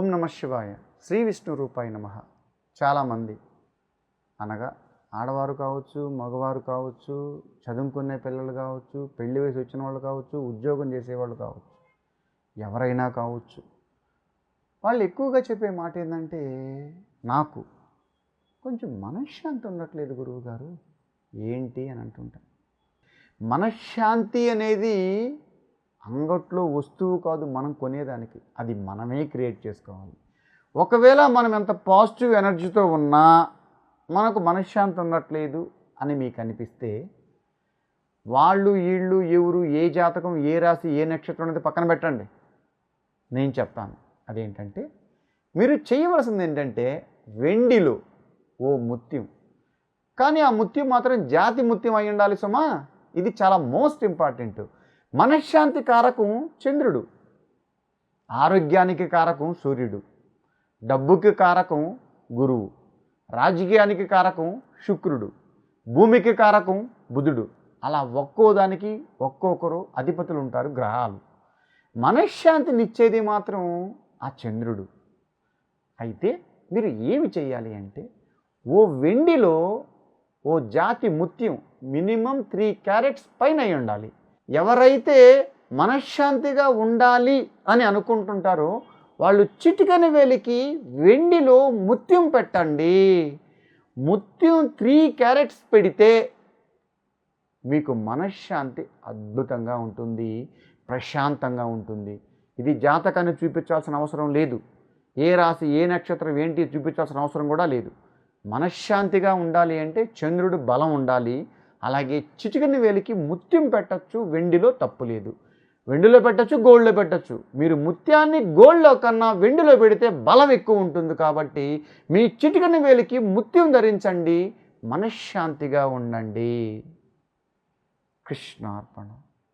నమ శివాయ. శ్రీ విష్ణు రూపాయ నమ. చాలామంది అనగా ఆడవారు కావచ్చు మగవారు కావచ్చు చదువుకునే పిల్లలు కావచ్చు పెళ్ళి వయసు వచ్చిన వాళ్ళు కావచ్చు ఉద్యోగం చేసేవాళ్ళు కావచ్చు ఎవరైనా కావచ్చు. వాళ్ళు ఎక్కువగా చెప్పే మాట ఏంటంటే నాకు కొంచెం మనశ్శాంతి ఉండట్లేదు గురువు గారు. ఏంటి? అని అంటుంటాను మనశ్శాంతి అనేది అంగట్లో వస్తువు కాదు మనం కొనేదానికి. అది మనమే క్రియేట్ చేసుకోవాలి. ఒకవేళ మనం ఎంత పాజిటివ్ ఎనర్జీతో ఉన్నా మనకు మనశ్శాంతి ఉండట్లేదు అని మీకు అనిపిస్తే వాళ్ళు వీళ్ళు ఎవరు ఏ జాతకం ఏ రాశి ఏ నక్షత్రం అనేది పక్కన పెట్టండి. నేను చెప్తాను. అదేంటంటే మీరు చేయవలసింది ఏంటంటే వెండిలో ఓ ముత్యం. కానీ ఆ ముత్యం మాత్రం జాతి ముత్యం అయి ఉండాలి సుమా. ఇది చాలా మోస్ట్ ఇంపార్టెంట్. మనశ్శాంతి కారకం చంద్రుడు. ఆరోగ్యానికి కారకం సూర్యుడు. డబ్బుకి కారకం గురువు. రాజకీయానికి కారకం శుక్రుడు. భూమికి కారకం బుధుడు. అలా ఒక్కో దానికి ఒక్కొక్కరు అధిపతులు ఉంటారు గ్రహాలు మనశ్శాంతినిచ్చేది మాత్రం ఆ చంద్రుడు. అయితే మీరు ఏమి చేయాలి అంటే ఓ వెండిలో ఓ జాతి ముత్యం మినిమం త్రీ క్యారెట్స్ పైన అయి ఉండాలి. ఎవరైతే మనశ్శాంతిగా ఉండాలి అని అనుకుంటుంటారో వాళ్ళు చిటికని వేలికి వెండిలో ముత్యం పెట్టండి. ముత్యం త్రీ క్యారెట్స్ పెడితే మీకు మనశ్శాంతి అద్భుతంగా ఉంటుంది ప్రశాంతంగా ఉంటుంది. ఇది జాతకాన్ని చూపించాల్సిన అవసరం లేదు. ఏ రాశి ఏ నక్షత్రం ఏంటి చూపించాల్సిన అవసరం కూడా లేదు. మనశ్శాంతిగా ఉండాలి అంటే చంద్రుడు బలం ఉండాలి అలాగే చిటికని వేలికి ముత్యం పెట్టచ్చు వెండిలో తప్పు లేదు. వెండిలో పెట్టచ్చు గోల్డ్లో పెట్టచ్చు. మీరు ముత్యాన్ని గోల్డ్లో కన్నా వెండిలో పెడితే బలం ఎక్కువ ఉంటుంది కాబట్టి మీ చిటికని వేలికి ముత్యం ధరించండి మనశ్శాంతిగా ఉండండి. కృష్ణార్పణ.